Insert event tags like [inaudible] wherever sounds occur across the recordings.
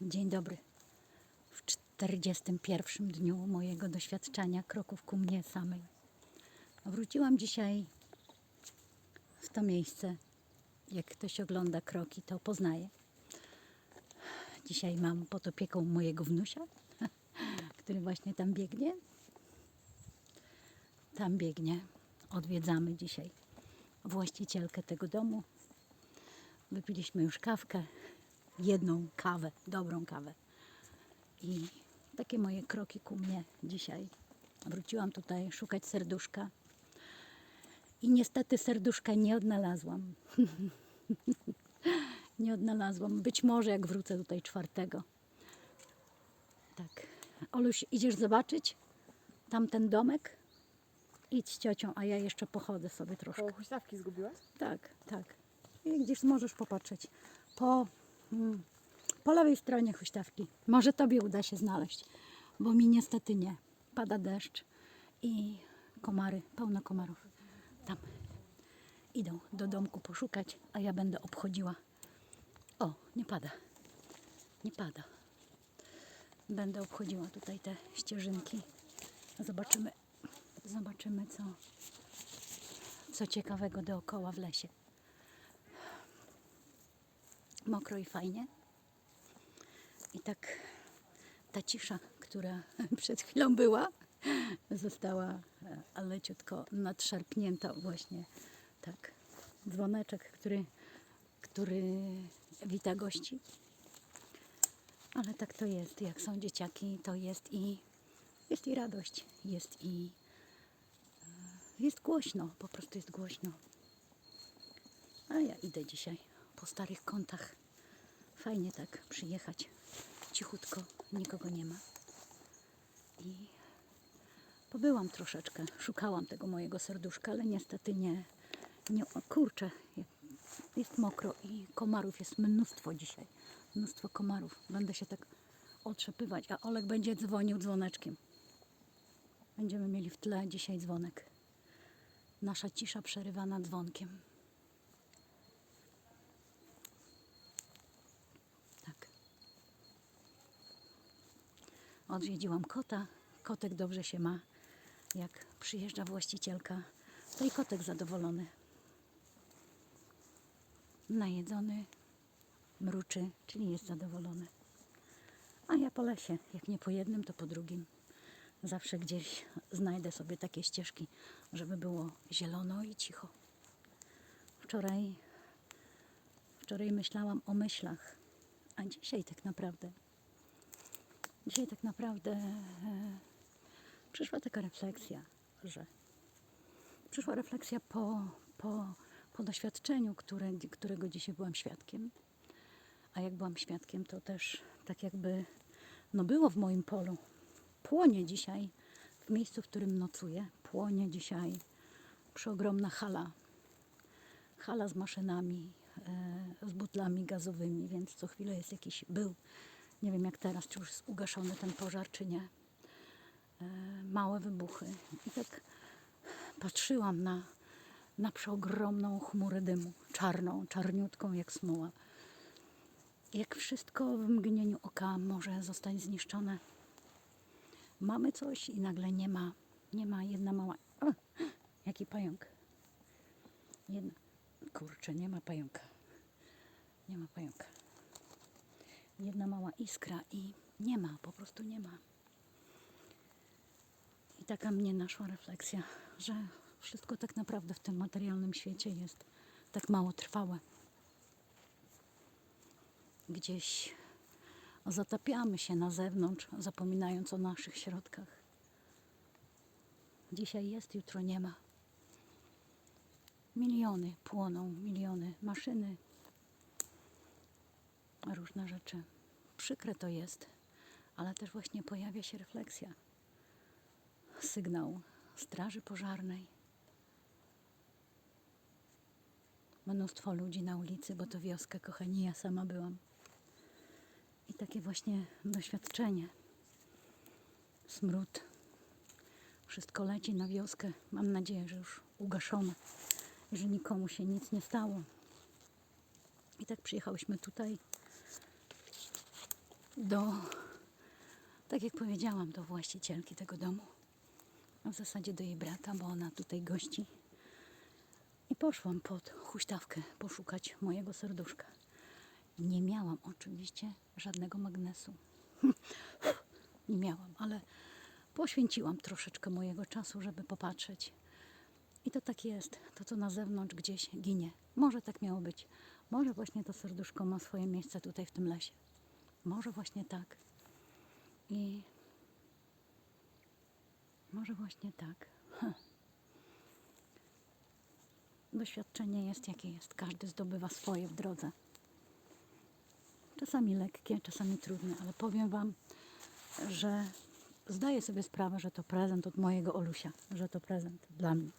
Dzień dobry. W 41 dniu mojego doświadczania kroków ku mnie samej. Wróciłam dzisiaj w to miejsce. Jak ktoś ogląda kroki, to poznaje. Dzisiaj mam pod opieką mojego wnusia, [laughs] który właśnie tam biegnie. Tam biegnie. Odwiedzamy dzisiaj właścicielkę tego domu. Wypiliśmy już kawkę, jedną kawę, dobrą kawę. I takie moje kroki ku mnie dzisiaj. Wróciłam tutaj szukać serduszka. I niestety serduszka nie odnalazłam. [laughs] nie odnalazłam. Być może jak wrócę tutaj czwartego. Tak. Oluś, idziesz zobaczyć tamten domek? Idź z ciocią, a ja jeszcze pochodzę sobie troszkę. Huśtawki zgubiłaś? Tak, tak. I gdzieś możesz popatrzeć. Po, mm, po lewej stronie huśtawki. Może tobie uda się znaleźć, bo mi niestety nie. Pada deszcz i komary, pełno komarów. Tam idą do domku poszukać, a ja będę obchodziła. O, nie pada. Nie pada. Będę obchodziła tutaj te ścieżynki. Zobaczymy, zobaczymy co, co ciekawego dookoła w lesie. Mokro i fajnie. I tak ta cisza, która [laughs] przed chwilą była, została e, leciutko nadszarpnięta właśnie tak. Dzwoneczek, który, który wita gości. Ale tak to jest, jak są dzieciaki, to jest i jest i radość, jest i e, jest głośno, po prostu jest głośno. A ja idę dzisiaj po starych kątach. Fajnie tak przyjechać cichutko, nikogo nie ma. I pobyłam troszeczkę, szukałam tego mojego serduszka, ale niestety nie, nie kurczę, jest mokro i komarów jest mnóstwo dzisiaj. Mnóstwo komarów. Będę się tak otrzepywać, a Olek będzie dzwonił dzwoneczkiem. Będziemy mieli w tle dzisiaj dzwonek. Nasza cisza przerywana dzwonkiem. Tak. Odwiedziłam kota. Kotek dobrze się ma. Jak przyjeżdża właścicielka, to i kotek zadowolony. Najedzony, mruczy, czyli jest zadowolony. A ja po lesie, jak nie po jednym, to po drugim. Zawsze gdzieś znajdę sobie takie ścieżki, żeby było zielono i cicho. Wczoraj, wczoraj myślałam o myślach, a dzisiaj tak naprawdę, dzisiaj tak naprawdę e, przyszła taka refleksja, że przyszła refleksja po, po, po doświadczeniu, które, którego dzisiaj byłam świadkiem. A jak byłam świadkiem, to też tak jakby no było w moim polu. Płonie dzisiaj w miejscu, w którym nocuję. Płonie dzisiaj przeogromna hala. Hala z maszynami, e, z butlami gazowymi, więc co chwilę jest jakiś był. Nie wiem jak teraz, czy już jest ugaszony ten pożar, czy nie. E, małe wybuchy. I tak patrzyłam na, na przeogromną chmurę dymu. Czarną, czarniutką jak smuła jak wszystko w mgnieniu oka może zostać zniszczone. Mamy coś i nagle nie ma, nie ma jedna mała. O, jaki pająk. Jedna. Kurczę, nie ma pająka. Nie ma pająka. Jedna mała iskra i nie ma, po prostu nie ma. I taka mnie naszła refleksja, że wszystko tak naprawdę w tym materialnym świecie jest tak mało trwałe gdzieś zatapiamy się na zewnątrz, zapominając o naszych środkach. Dzisiaj jest, jutro nie ma. Miliony płoną, miliony maszyny, różne rzeczy. Przykre to jest, ale też właśnie pojawia się refleksja. Sygnał straży pożarnej. Mnóstwo ludzi na ulicy, bo to wioska, kochani, ja sama byłam. I takie właśnie doświadczenie. Smród. Wszystko leci na wioskę. Mam nadzieję, że już ugaszone, że nikomu się nic nie stało. I tak przyjechałyśmy tutaj. Do, tak jak powiedziałam, do właścicielki tego domu. A w zasadzie do jej brata, bo ona tutaj gości. I poszłam pod huśtawkę poszukać mojego serduszka. Nie miałam oczywiście żadnego magnesu. [laughs] Nie miałam, ale poświęciłam troszeczkę mojego czasu, żeby popatrzeć. I to tak jest. To, co na zewnątrz gdzieś ginie. Może tak miało być. Może właśnie to serduszko ma swoje miejsce tutaj w tym lesie. Może właśnie tak. I może właśnie tak. [laughs] Doświadczenie jest jakie jest. Każdy zdobywa swoje w drodze. Czasami lekkie, czasami trudne, ale powiem Wam, że zdaję sobie sprawę, że to prezent od mojego Olusia, że to prezent dla mnie.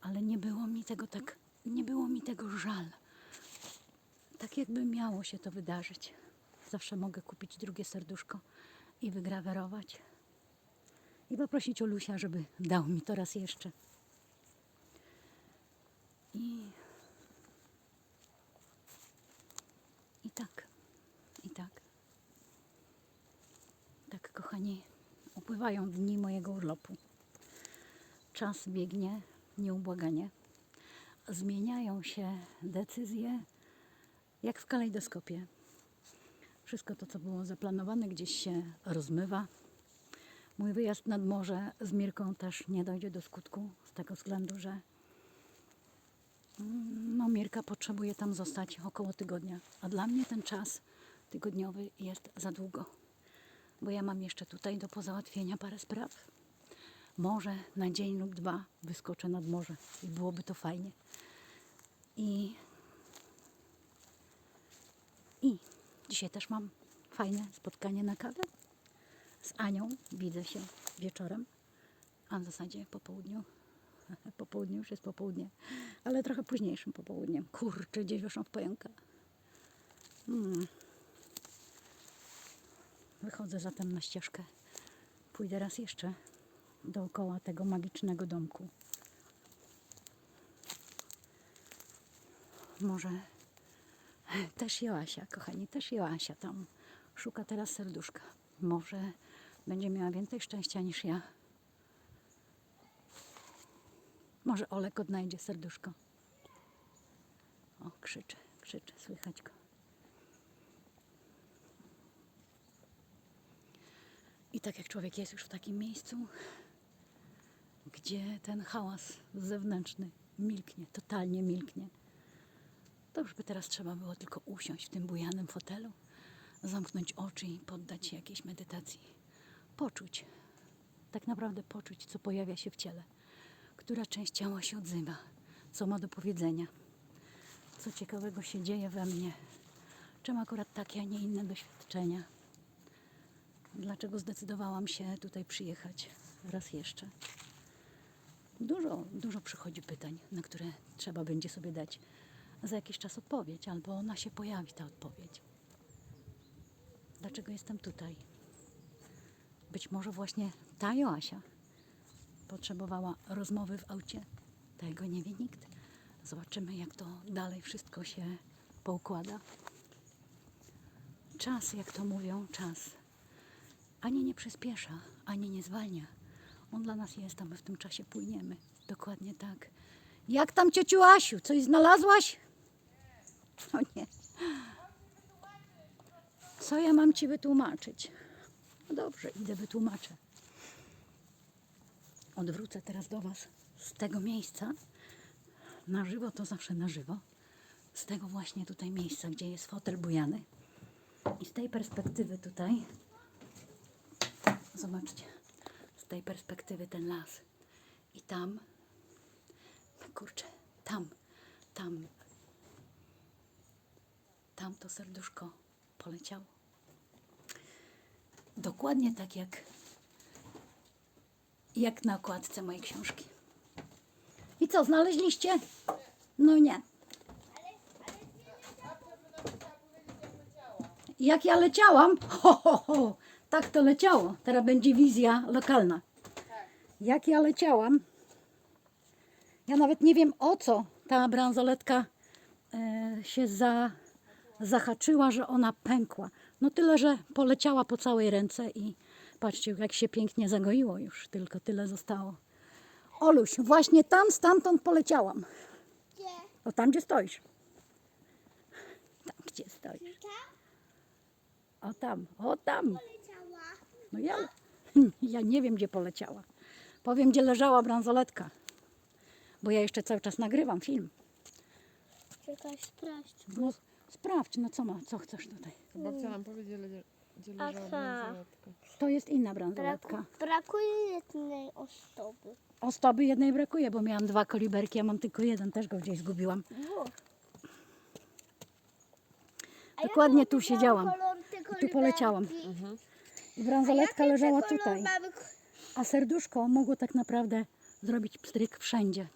Ale nie było mi tego tak, nie było mi tego żal. Tak jakby miało się to wydarzyć. Zawsze mogę kupić drugie serduszko i wygrawerować. I poprosić Olusia, żeby dał mi to raz jeszcze. I, I tak, i tak. Tak, kochani, upływają dni mojego urlopu. Czas biegnie nieubłaganie. Zmieniają się decyzje jak w kalejdoskopie. Wszystko to, co było zaplanowane, gdzieś się rozmywa. Mój wyjazd nad morze z Mirką też nie dojdzie do skutku, z tego względu, że mm, no, Mirka potrzebuje tam zostać około tygodnia, a dla mnie ten czas tygodniowy jest za długo, bo ja mam jeszcze tutaj do pozałatwienia parę spraw. Może na dzień lub dwa wyskoczę nad morze i byłoby to fajnie. I, I dzisiaj też mam fajne spotkanie na kawę z Anią. Widzę się wieczorem, a w zasadzie po południu. [laughs] Po południu już jest popołudnie, ale trochę późniejszym popołudniem. Kurczę, gdzieś wyszłam w pająka. Mm. Wychodzę zatem na ścieżkę. Pójdę raz jeszcze dookoła tego magicznego domku. Może też Joasia, kochani, też Joasia tam szuka teraz serduszka. Może będzie miała więcej szczęścia niż ja. Może Olek odnajdzie serduszko. O, krzyczy, krzyczy, słychać go. I tak jak człowiek jest już w takim miejscu, gdzie ten hałas zewnętrzny milknie, totalnie milknie, to by teraz trzeba było tylko usiąść w tym bujanym fotelu, zamknąć oczy i poddać się jakiejś medytacji. Poczuć, tak naprawdę poczuć, co pojawia się w ciele, która część ciała się odzywa, co ma do powiedzenia, co ciekawego się dzieje we mnie, czym akurat takie, a nie inne doświadczenia. Dlaczego zdecydowałam się tutaj przyjechać raz jeszcze? Dużo, dużo przychodzi pytań, na które trzeba będzie sobie dać za jakiś czas odpowiedź, albo ona się pojawi, ta odpowiedź. Dlaczego jestem tutaj? Być może właśnie ta Joasia potrzebowała rozmowy w aucie. Tego nie wie nikt. Zobaczymy, jak to dalej wszystko się poukłada. Czas, jak to mówią, czas ani nie przyspiesza, ani nie zwalnia. On dla nas jest, a my w tym czasie płyniemy. Dokładnie tak. Jak tam ciociu Asiu? Coś znalazłaś? O nie. Co ja mam ci wytłumaczyć? No dobrze, idę wytłumaczę. Odwrócę teraz do Was z tego miejsca. Na żywo to zawsze na żywo. Z tego właśnie tutaj miejsca, gdzie jest fotel bujany. I z tej perspektywy tutaj Zobaczcie, z tej perspektywy ten las. I tam, kurczę, tam, tam, tam to serduszko poleciało. Dokładnie tak jak, jak na okładce mojej książki. I co, znaleźliście? No nie. Jak ja leciałam? Ho, ho, ho. Tak to leciało. Teraz będzie wizja lokalna. Jak ja leciałam. Ja nawet nie wiem o co ta bransoletka e, się za, zahaczyła, że ona pękła. No tyle, że poleciała po całej ręce i patrzcie, jak się pięknie zagoiło już, tylko tyle zostało. Oluś, właśnie tam, stamtąd poleciałam. Gdzie? O tam, gdzie stoisz. Tam, gdzie stoisz. O tam, o tam. poleciała. No ja, [laughs] ja nie wiem, gdzie poleciała. Powiem, gdzie leżała bransoletka. Bo ja jeszcze cały czas nagrywam film. Czekaj, sprawdź. No, sprawdź, no co ma, co chcesz tutaj. Babcia nam powie, gdzie, Aha. leżała bransoletka. To jest inna bransoletka. Braku, brakuje jednej osoby. Ozdoby jednej brakuje, bo miałam dwa koliberki, ja mam tylko jeden, też go gdzieś zgubiłam. A Dokładnie jaki tu siedziałam. kolor Tu poleciałam. Mhm. I bransoletka Jaki leżała kolor tutaj. mamy- A serduszko mogło tak naprawdę zrobić pstryk wszędzie.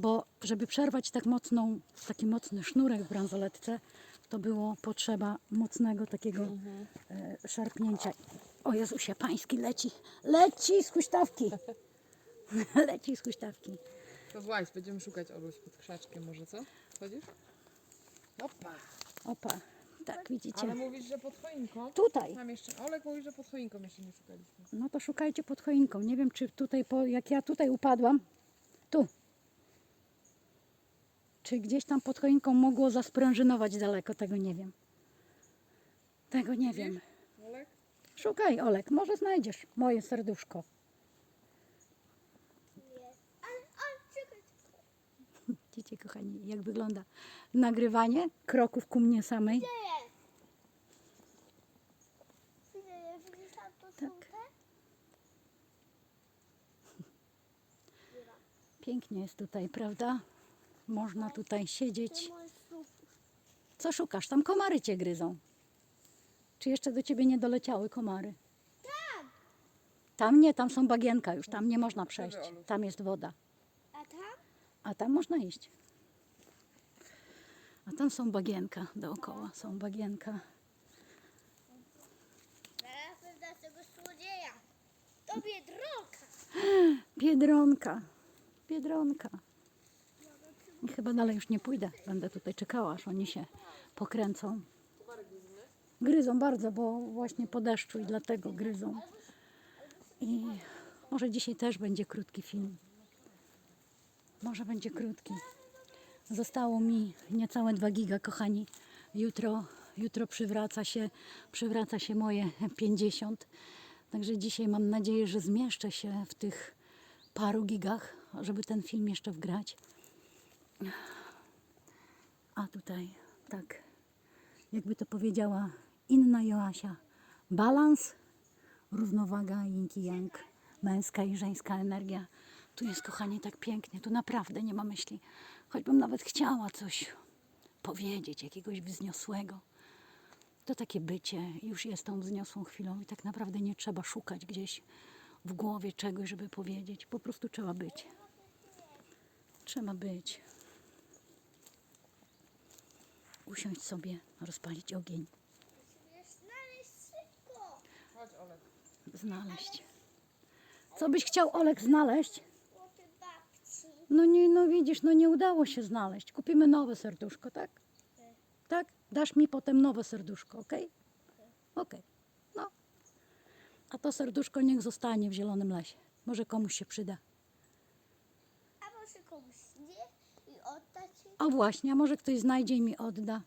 Bo żeby przerwać tak mocną, taki mocny sznurek w bransoletce, to było potrzeba mocnego takiego e, szarpnięcia. O Jezusie, pański leci, leci z huśtawki. [laughs] leci z huśtawki. To właśnie, będziemy szukać Oluś pod krzaczkiem może, co? Chodzisz? Opa! Opa, tak widzicie. Ale mówisz, że pod choinką? Tutaj. Tam jeszcze, Olek mówi, że pod choinką jeszcze nie szukaliśmy. No to szukajcie pod choinką. Nie wiem, czy tutaj, po, jak ja tutaj upadłam, tu. Czy gdzieś tam pod choinką mogło zasprężynować daleko, tego nie wiem. Tego nie wiem. Olek? Szukaj, Olek, może znajdziesz moje serduszko. Widzicie, kochani, jak wygląda nagrywanie kroków ku mnie samej. Gdzie jest? Gdzie jest? Widzisz tam to Tak. Pięknie jest tutaj, prawda? Można tutaj siedzieć. Co szukasz? Tam komary cię gryzą. Czy jeszcze do ciebie nie doleciały komary? Tam. Tam nie, tam są bagienka już, tam nie można przejść. Tam jest woda. A tam? A tam można iść. A tam są bagienka dookoła, są bagienka. Zaraz pewna tego złodzieja. To biedronka. Biedronka, biedronka. I chyba dalej już nie pójdę. Będę tutaj czekała, aż oni się pokręcą. Gryzą bardzo, bo właśnie po deszczu i dlatego gryzą. I może dzisiaj też będzie krótki film. Może będzie krótki. Zostało mi niecałe 2 giga, kochani. Jutro, jutro przywraca się, przywraca się moje 50. Także dzisiaj mam nadzieję, że zmieszczę się w tych paru gigach, żeby ten film jeszcze wgrać. A tutaj, tak, jakby to powiedziała inna Joasia, balans, równowaga, yin yang, męska i żeńska energia. Tu jest, kochanie, tak pięknie, tu naprawdę nie ma myśli. Choćbym nawet chciała coś powiedzieć, jakiegoś wzniosłego. To takie bycie już jest tą wzniosłą chwilą i tak naprawdę nie trzeba szukać gdzieś w głowie czegoś, żeby powiedzieć. Po prostu trzeba być. Trzeba być. Usiąść sobie, rozpalić ogień, znaleźć szybko. Chodź Olek. znaleźć. Co byś chciał, Olek, znaleźć? No nie, no widzisz, no nie udało się znaleźć. Kupimy nowe serduszko, tak? Tak? Dasz mi potem nowe serduszko, ok? Ok. No. A to serduszko niech zostanie w zielonym lesie. Może komuś się przyda. A może komuś i oddać? A właśnie, a może ktoś znajdzie i mi odda.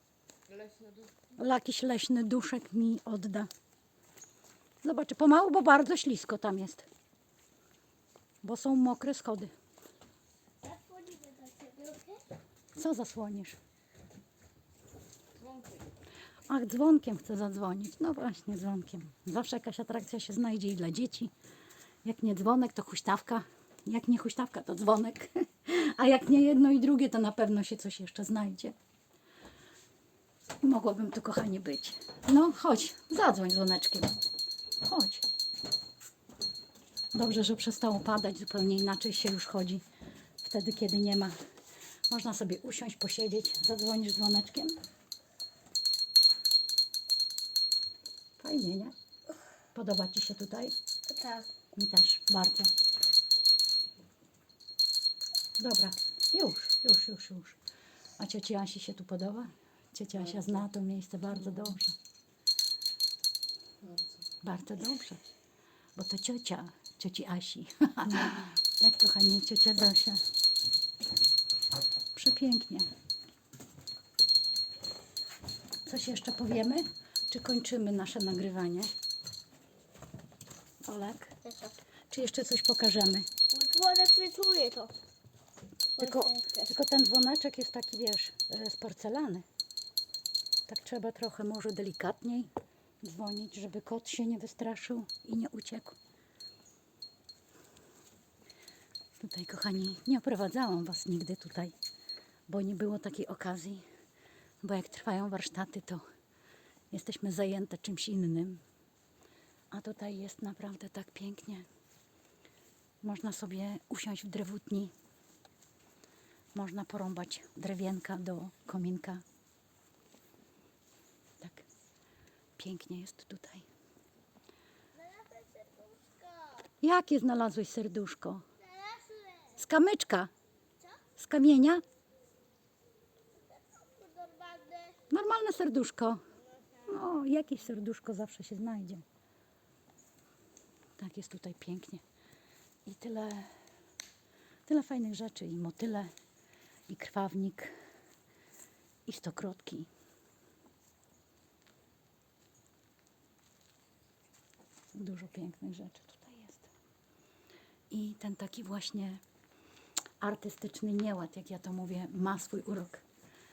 Leśne duch. Jakiś leśny duszek mi odda. Zobaczę, pomału, bo bardzo ślisko tam jest. Bo są mokre schody. Co zasłonisz? Ach, dzwonkiem chcę zadzwonić. No właśnie, dzwonkiem. Zawsze jakaś atrakcja się znajdzie i dla dzieci. Jak nie dzwonek, to huśtawka. Jak nie huśtawka, to dzwonek. [laughs] A jak nie jedno i drugie, to na pewno się coś jeszcze znajdzie. I mogłabym tu, kochanie, być. No, chodź, zadzwoń dzwoneczkiem. Chodź. Dobrze, że przestało padać, zupełnie inaczej się już chodzi. Wtedy, kiedy nie ma. Można sobie usiąść, posiedzieć, zadzwonisz dzwoneczkiem. Fajnie, nie? Podoba Ci się tutaj? Tak. Mi też, bardzo. Dobra, już, już, już, już. A cioci Asi się tu podoba? Ciocia Asia zna to miejsce bardzo dobrze. Bardzo. Dobrze. Bo to ciocia, cioci Asi. [laughs] tak, kochani, ciocia Zosia. Przepięknie. Coś jeszcze powiemy? Czy kończymy nasze nagrywanie? Olek? Czy jeszcze coś pokażemy? Dzwonek wyczuje to. Tylko, tylko ten dzwoneczek jest taki, wiesz, e, z porcelany. Tak trzeba trochę może delikatniej dzwonić, żeby kot się nie wystraszył i nie uciekł. Tutaj, kochani, nie oprowadzałam Was nigdy tutaj, bo nie było takiej okazji. Bo jak trwają warsztaty, to jesteśmy zajęte czymś innym. A tutaj jest naprawdę tak pięknie. Można sobie usiąść w drewutni, można porąbać drewienka do kominka. Tak pięknie jest tutaj. Jakie znalazłeś serduszko? Z kamyczka? Z kamienia? Normalne serduszko. No, jakieś serduszko zawsze się znajdzie. Tak jest tutaj pięknie. I tyle, tyle fajnych rzeczy. I motyle, i krwawnik, i stokrotki. Dużo pięknych rzeczy tutaj jest. I ten taki właśnie artystyczny nieład, jak ja to mówię, ma swój urok.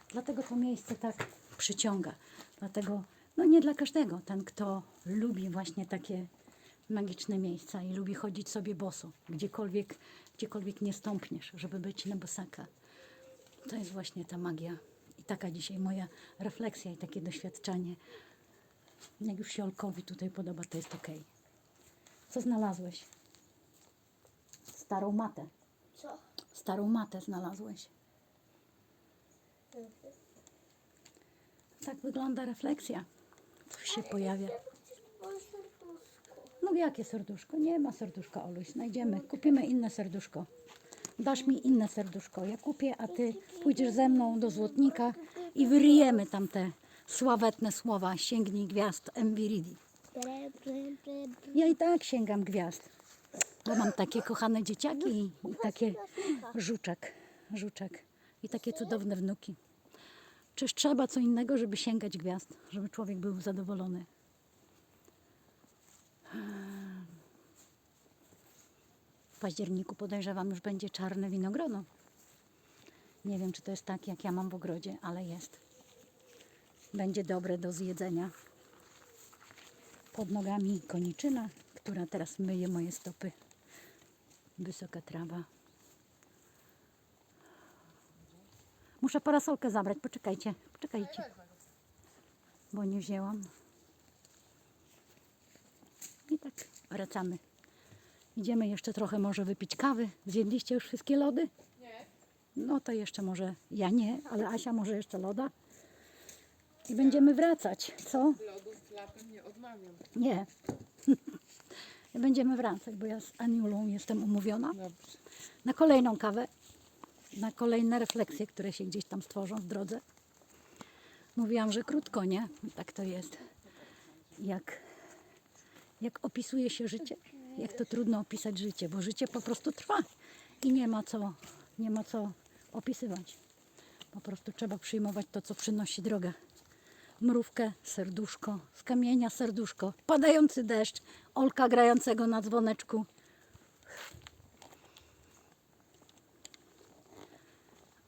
Dlatego to miejsce tak przyciąga. Dlatego, no nie dla każdego. Ten, kto lubi właśnie takie magiczne miejsca i lubi chodzić sobie boso, gdziekolwiek, gdziekolwiek nie stąpniesz, żeby być na bosaka. To jest właśnie ta magia. I taka dzisiaj moja refleksja i takie doświadczenie. Jak już się Olkowi tutaj podoba, to jest okej. Co znalazłeś? Starą matę. Co? Starą matę znalazłeś. Tak wygląda refleksja. Coś się pojawia. No jakie serduszko? Nie ma serduszka, Oluś. Znajdziemy. Kupimy inne serduszko. Dasz mi inne serduszko. Ja kupię, a ty pójdziesz ze mną do złotnika i wyryjemy tam te sławetne słowa Sięgnij gwiazd bre. Ja i tak sięgam gwiazd. Bo mam takie kochane dzieciaki i, i takie żuczek, żuczek i takie cudowne wnuki. Czyż trzeba co innego, żeby sięgać gwiazd, żeby człowiek był zadowolony? Październiku podejrzewam już będzie czarne winogrono. Nie wiem, czy to jest tak, jak ja mam w ogrodzie, ale jest. Będzie dobre do zjedzenia. Pod nogami koniczyna, która teraz myje moje stopy. Wysoka trawa. Muszę parasolkę zabrać, poczekajcie, poczekajcie, bo nie wzięłam. I tak wracamy. Idziemy jeszcze trochę może wypić kawy. Zjedliście już wszystkie lody? Nie. No to jeszcze może, ja nie, ale Asia może jeszcze loda. I będziemy wracać, co? Lodów latem nie odmawiam. Nie. [laughs] Będziemy wracać, bo ja z Aniulą jestem umówiona Dobrze. na kolejną kawę, na kolejne refleksje, które się gdzieś tam stworzą w drodze. Mówiłam, że krótko, nie? Tak to jest. Jak, jak opisuje się życie, jak to trudno opisać życie, bo życie po prostu trwa i nie ma co, nie ma co opisywać. Po prostu trzeba przyjmować to, co przynosi droga mrówkę, serduszko, z kamienia serduszko, padający deszcz, Olka grającego na dzwoneczku.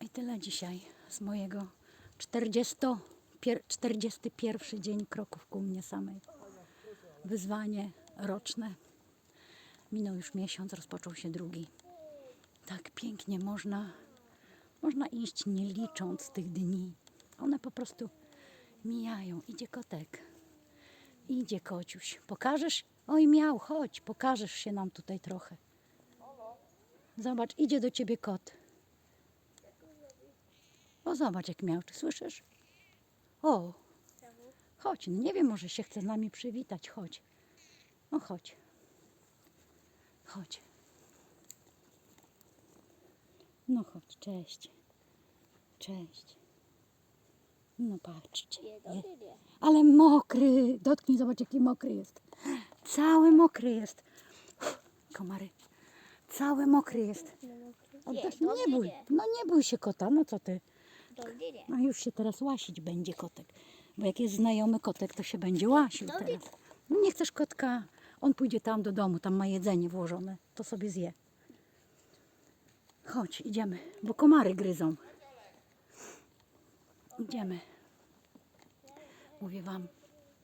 I tyle dzisiaj z mojego 40, pier, 41 dzień kroków ku mnie samej. Wyzwanie roczne. Minął już miesiąc, rozpoczął się drugi. Tak pięknie można, można iść nie licząc tych dni. One po prostu mijają. Idzie kotek. Idzie kociuś. Pokażesz? Oj miał, chodź, pokażesz się nam tutaj trochę. Zobacz, idzie do ciebie kot. O, zobacz jak miał, czy słyszysz? O, chodź, no nie wiem, może się chce z nami przywitać, chodź. No chodź. Chodź. No chodź, cześć. Cześć. No patrzcie. Je-. Ale mokry. Dotknij, zobacz jaki mokry jest. Cały mokry jest. Komary. Cały mokry jest. Oddasz? Nie, Nie bój. No nie bój się kota, no co ty. No już się teraz łasić będzie kotek. Bo jak jest znajomy kotek, to się będzie łasił No teraz. No nie chcesz kotka, on pójdzie tam do domu, tam ma jedzenie włożone, to sobie zje. Chodź, idziemy, bo komary gryzą. Idziemy. Mówię wam,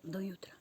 do jutra.